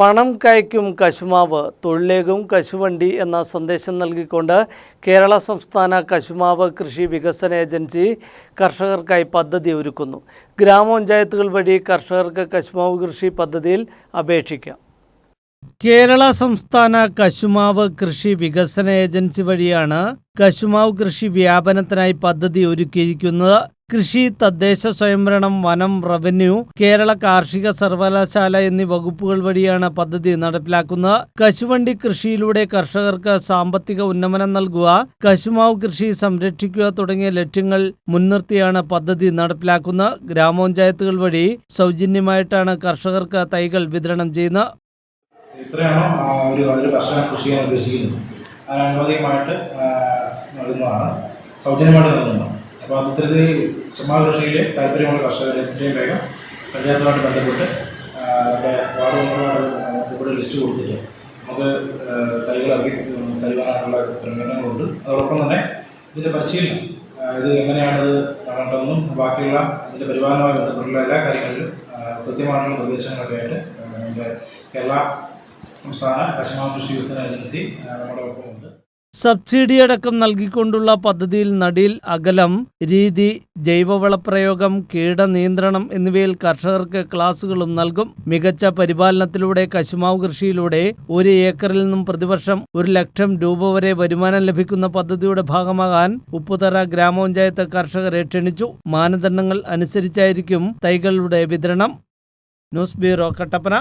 പണം കയക്കും കശുമാവ് തൊഴിലേകും കശുവണ്ടി എന്ന സന്ദേശം നൽകിക്കൊണ്ട് കേരള സംസ്ഥാന കശുമാവ് കൃഷി വികസന ഏജൻസി കർഷകർക്കായി പദ്ധതി ഒരുക്കുന്നു. ഗ്രാമപഞ്ചായത്തുകൾ വഴി കർഷകർക്ക് കശുമാവ് കൃഷി പദ്ധതിയിൽ അപേക്ഷിക്കാം. കേരള സംസ്ഥാന കശുമാവ് കൃഷി വികസന ഏജൻസി വഴിയാണ് കശുമാവ് കൃഷി വ്യാപനത്തിനായി പദ്ധതി ഒരുക്കിയിരിക്കുന്നത്. കൃഷി തദ്ദേശ സ്വയംഭരണം വനം റവന്യൂ കേരള കാർഷിക സർവകലാശാല എന്നീ വകുപ്പുകൾ വഴിയാണ് പദ്ധതി നടപ്പിലാക്കുന്നത്. കശുവണ്ടി കൃഷിയിലൂടെ കർഷകർക്ക് സാമ്പത്തിക ഉന്നമനം നൽകുക കശുമാവ് കൃഷി സംരക്ഷിക്കുക തുടങ്ങിയ ലക്ഷ്യങ്ങൾ മുൻനിർത്തിയാണ് പദ്ധതി നടപ്പിലാക്കുന്നത്. ഗ്രാമപഞ്ചായത്തുകൾ വഴി സൗജന്യമായിട്ടാണ് കർഷകർക്ക് തൈകൾ വിതരണം ചെയ്യുന്നത്. ഒരു സൗജന്യമായിട്ട് നൽകുന്നതാണ്. അപ്പോൾ അത് ഇത്തരത്തിൽ ചുമ്മാ കൃഷിയിൽ താല്പര്യമുള്ള കർഷകർ എത്രയും വേഗം പഞ്ചായത്തുമായിട്ട് ബന്ധപ്പെട്ട് അവരുടെ വാർഡ് ബന്ധപ്പെട്ട് ലിസ്റ്റ് കൊടുത്തിട്ട് നമുക്ക് തൈകൾ ഇറക്കി തരുവാനുള്ള ക്രമീകരണങ്ങളുണ്ട്. അതോടൊപ്പം തന്നെ ഇതിന്റെ പരിശീലനം ഇത് എങ്ങനെയാണ് ഇത് നടേണ്ടതെന്നും ബാക്കിയുള്ള ഇതിന്റെ പരിപാലനവുമായി ബന്ധപ്പെട്ടുള്ള എല്ലാ കാര്യങ്ങളിലും കൃത്യമായിട്ടുള്ള നിർദ്ദേശങ്ങളൊക്കെ ആയിട്ട് നമ്മുടെ കേരള സംസ്ഥാന കശുമാ കൃഷി വികസന ഏജൻസി നമ്മുടെ ഒപ്പമുണ്ട് സബ്സിഡി അടക്കം നൽകിക്കൊണ്ടുള്ള പദ്ധതിയിൽ നടിയിൽ അകലം രീതി ജൈവവളപ്രയോഗം കീടനിയന്ത്രണം എന്നിവയിൽ കർഷകർക്ക് ക്ലാസുകളും നൽകും. മികച്ച പരിപാലനത്തിലൂടെ കശുമാവ് കൃഷിയിലൂടെ ഒരു ഏക്കറിൽ നിന്നും പ്രതിവർഷം ഒരു ലക്ഷം രൂപ വരെ വരുമാനം ലഭിക്കുന്ന പദ്ധതിയുടെ ഭാഗമാകാൻ ഉപ്പുതറ ഗ്രാമപഞ്ചായത്ത് കർഷകരെ ക്ഷണിച്ചു. മാനദണ്ഡങ്ങൾ അനുസരിച്ചായിരിക്കും തൈകളുടെ വിതരണം. News bureau Kattappana.